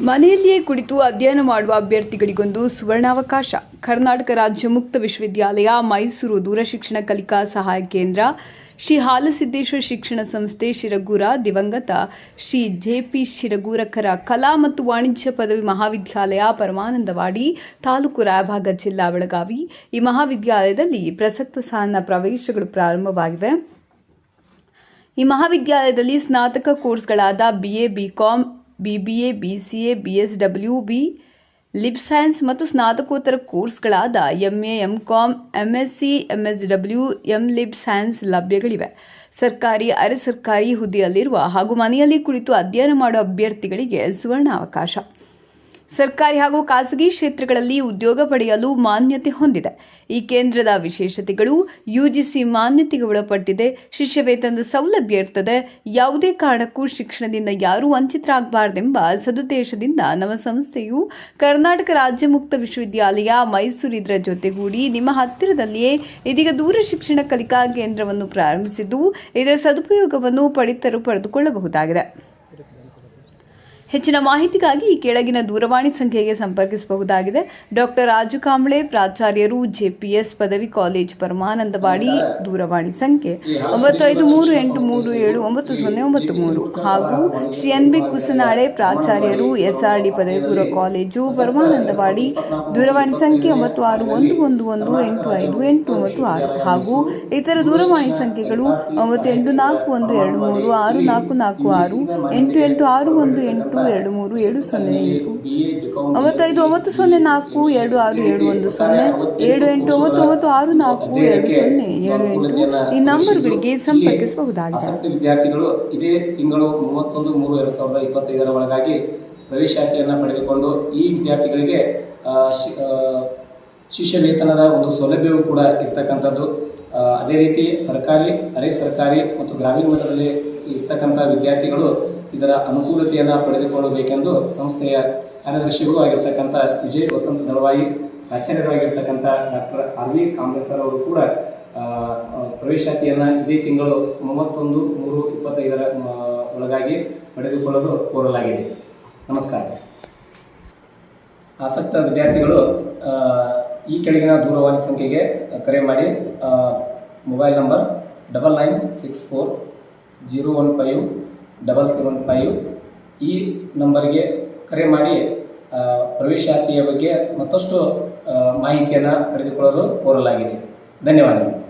ಮನೆಯಲ್ಲಿಯೇ ಕುಳಿತು ಅಧ್ಯಯನ ಮಾಡುವ ಅಭ್ಯರ್ಥಿಗಳಿಗೊಂದು ಸುವರ್ಣಾವಕಾಶ. ಕರ್ನಾಟಕ ರಾಜ್ಯ ಮುಕ್ತ ವಿಶ್ವವಿದ್ಯಾಲಯ, ಮೈಸೂರು ದೂರಶಿಕ್ಷಣ ಕಲಿಕಾ ಸಹಾಯ ಕೇಂದ್ರ, ಶ್ರೀ ಹಾಲಸಿದ್ದೇಶ್ವರ ಶಿಕ್ಷಣ ಸಂಸ್ಥೆ ಶಿರಗೂರ, ದಿವಂಗತ ಶ್ರೀ ಜೆಪಿ ಶಿರಗೂರಕರ ಕಲಾ ಮತ್ತು ವಾಣಿಜ್ಯ ಪದವಿ ಮಹಾವಿದ್ಯಾಲಯ, ಪರಮಾನಂದವಾಡಿ ತಾಲೂಕು ರಾಯಭಾಗ ಜಿಲ್ಲಾ ಬೆಳಗಾವಿ. ಈ ಮಹಾವಿದ್ಯಾಲಯದಲ್ಲಿ ಪ್ರಸಕ್ತ ಸಾಲಿನ ಪ್ರವೇಶಗಳು ಪ್ರಾರಂಭವಾಗಿವೆ. ಈ ಮಹಾವಿದ್ಯಾಲಯದಲ್ಲಿ ಸ್ನಾತಕ ಕೋರ್ಸ್ಗಳಾದ B A B Com B B A B C A B S W B lib science ಮತ್ತು ಸ್ನಾತಕೋತ್ತರ ಕೋರ್ಸ್ಗಳಾದ M A M Com M S C M S W M lib science ಲಭ್ಯಗಳಿವೆ. ಸರ್ಕಾರಿ, ಅರೆ ಸರ್ಕಾರಿ ಹುದ್ದೆಯಲ್ಲಿರುವ ಹಾಗೂ ಮನೆಯಲ್ಲಿ ಕುಳಿತು ಅಧ್ಯಯನ ಮಾಡುವ ಅಭ್ಯರ್ಥಿಗಳಿಗೆ ಸುವರ್ಣಾವಕಾಶ. ಸರ್ಕಾರಿ ಹಾಗೂ ಖಾಸಗಿ ಕ್ಷೇತ್ರಗಳಲ್ಲಿ ಉದ್ಯೋಗ ಪಡೆಯಲು ಮಾನ್ಯತೆ ಹೊಂದಿದೆ. ಈ ಕೇಂದ್ರದ ವಿಶೇಷತೆಗಳು ಯುಜಿಸಿ ಮಾನ್ಯತೆಗೆ ಒಳಪಟ್ಟಿದೆ. ಶಿಷ್ಯ ವೇತನದ ಸೌಲಭ್ಯ ಇರ್ತದೆ. ಯಾವುದೇ ಕಾರಣಕ್ಕೂ ಶಿಕ್ಷಣದಿಂದ ಯಾರೂ ವಂಚಿತರಾಗಬಾರ್ದೆಂಬ ಸದುದ್ದೇಶದಿಂದ ನಮ್ಮ ಸಂಸ್ಥೆಯು ಕರ್ನಾಟಕ ರಾಜ್ಯ ಮುಕ್ತ ವಿಶ್ವವಿದ್ಯಾಲಯ ಮೈಸೂರು ಇದರ ಜೊತೆಗೂಡಿ ನಿಮ್ಮ ಹತ್ತಿರದಲ್ಲಿಯೇ ಇದೀಗ ದೂರ ಶಿಕ್ಷಣ ಕಲಿಕಾ ಕೇಂದ್ರವನ್ನು ಪ್ರಾರಂಭಿಸಿದ್ದು, ಇದರ ಸದುಪಯೋಗವನ್ನು ಪಡಿತರು ಪಡೆದುಕೊಳ್ಳಬಹುದಾಗಿದೆ. ಹೆಚ್ಚಿನ ಮಾಹಿತಿಗಾಗಿ ಈ ಕೆಳಗಿನ ದೂರವಾಣಿ ಸಂಖ್ಯೆಗೆ ಸಂಪರ್ಕಿಸಬಹುದಾಗಿದೆ. ಡಾಕ್ಟರ್ ರಾಜು ಕಾಂಬ್ಳೆ, ಪ್ರಾಚಾರ್ಯರು ಜೆಪಿಎಸ್ ಪದವಿ ಕಾಲೇಜ್ ಪರಮಾನಂದವಾಡಿ, ದೂರವಾಣಿ ಸಂಖ್ಯೆ ಒಂಬತ್ತು ಐದು ಮೂರು ಎಂಟು ಮೂರು ಏಳು ಒಂಬತ್ತು ಸೊನ್ನೆ ಒಂಬತ್ತು ಮೂರು. ಹಾಗೂ ಶ್ರೀ ಎನ್ ಬಿ ಕುಸನಾಳೆ, ಪ್ರಾಚಾರ್ಯರು ಎಸ್ಆರ್ಡಿ ಪದವಿ ಪೂರ್ವ ಕಾಲೇಜು ಪರಮಾನಂದವಾಡಿ, ದೂರವಾಣಿ ಸಂಖ್ಯೆ ಒಂಬತ್ತು ಆರು ಒಂದು ಒಂದು ಒಂದು ಎಂಟು ಐದು ಎಂಟು ಒಂಬತ್ತು ಆರು. ಹಾಗೂ ಇತರ ದೂರವಾಣಿ ಸಂಖ್ಯೆಗಳು ಒಂಬತ್ತು ಎಂಟು ನಾಲ್ಕು ಒಂದು ಎರಡು ಮೂರು ಆರು ನಾಲ್ಕು ನಾಲ್ಕು ಆರು ಎಂಟು ಎಂಟು ಆರು ಒಂದು ಎಂಟು ಎರಡು ಮೂರು ಎರಡು ಸೊನ್ನೆ ಎಂಟು. ಒಂಬತ್ತೈದು ಒಂಬತ್ತು ಸೊನ್ನೆ ನಾಲ್ಕು ಎರಡು ಆರು ಏಳು ಒಂದು ಸೊನ್ನೆ ಏಳು ಎಂಟು ಒಂಬತ್ತು ಒಂಬತ್ತು ಆರು ನಾಲ್ಕು ಎರಡು ಸೊನ್ನೆ ಏಳು ಎಂಟು. ಈ ನಂಬರ್ಗಳಿಗೆ ಸಂಪರ್ಕಿಸಬಹುದಾಗಿದೆ. ವಿದ್ಯಾರ್ಥಿಗಳು ಇದೇ ತಿಂಗಳು ಮೂವತ್ತೊಂದು ಮೂರು ಎರಡು ಸಾವಿರದ ಇಪ್ಪತ್ತೈದರ ಒಳಗಾಗಿ ಪ್ರವೇಶಾತಿಯನ್ನು ಪಡೆದುಕೊಂಡು ಈ ವಿದ್ಯಾರ್ಥಿಗಳಿಗೆ ಶಿಷ್ಯ ವೇತನದ ಒಂದು ಸೌಲಭ್ಯವೂ ಕೂಡ ಇರ್ತಕ್ಕಂಥದ್ದು. ಅದೇ ರೀತಿ ಸರ್ಕಾರಿ ಅರೆ ಸರ್ಕಾರಿ ಮತ್ತು ಗ್ರಾಮೀಣ ಮಟ್ಟದಲ್ಲಿ ಇರ್ತಕ್ಕಂಥ ವಿದ್ಯಾರ್ಥಿಗಳು ಇದರ ಅನುಕೂಲತೆಯನ್ನು ಪಡೆದುಕೊಳ್ಳಬೇಕೆಂದು ಸಂಸ್ಥೆಯ ಕಾರ್ಯದರ್ಶಿಗಳು ಆಗಿರ್ತಕ್ಕಂಥ ವಿಜಯ್ ವಸಂತ ದಳವಾಯಿ, ಆಚಾರ್ಯರಾಗಿರ್ತಕ್ಕಂಥ ಡಾಕ್ಟರ್ ಆರ್ ವಿ ಕಾಂಗ್ರೆಸರ್ ಅವರು ಕೂಡ ಪ್ರವೇಶಾತಿಯನ್ನು ಇದೇ ತಿಂಗಳು ಮೂವತ್ತೊಂದು ಮೂರು ಇಪ್ಪತ್ತೈದರ ಒಳಗಾಗಿ ಪಡೆದುಕೊಳ್ಳಲು ಕೋರಲಾಗಿದೆ. ನಮಸ್ಕಾರ. ಆಸಕ್ತ ವಿದ್ಯಾರ್ಥಿಗಳು ಈ ಕೆಳಗಿನ ದೂರವಾಣಿ ಸಂಖ್ಯೆಗೆ ಕರೆ ಮಾಡಿ mobile number double nine six four zero one five double seven five. ಈ ನಂಬರ್ಗೆ ಕರೆ ಮಾಡಿ ಪ್ರವೇಶಾತಿಯ ಬಗ್ಗೆ ಮತ್ತಷ್ಟು ಮಾಹಿತಿಯನ್ನು ಪಡೆದುಕೊಳ್ಳಲು ಕೋರಲಾಗಿದೆ. ಧನ್ಯವಾದಗಳು.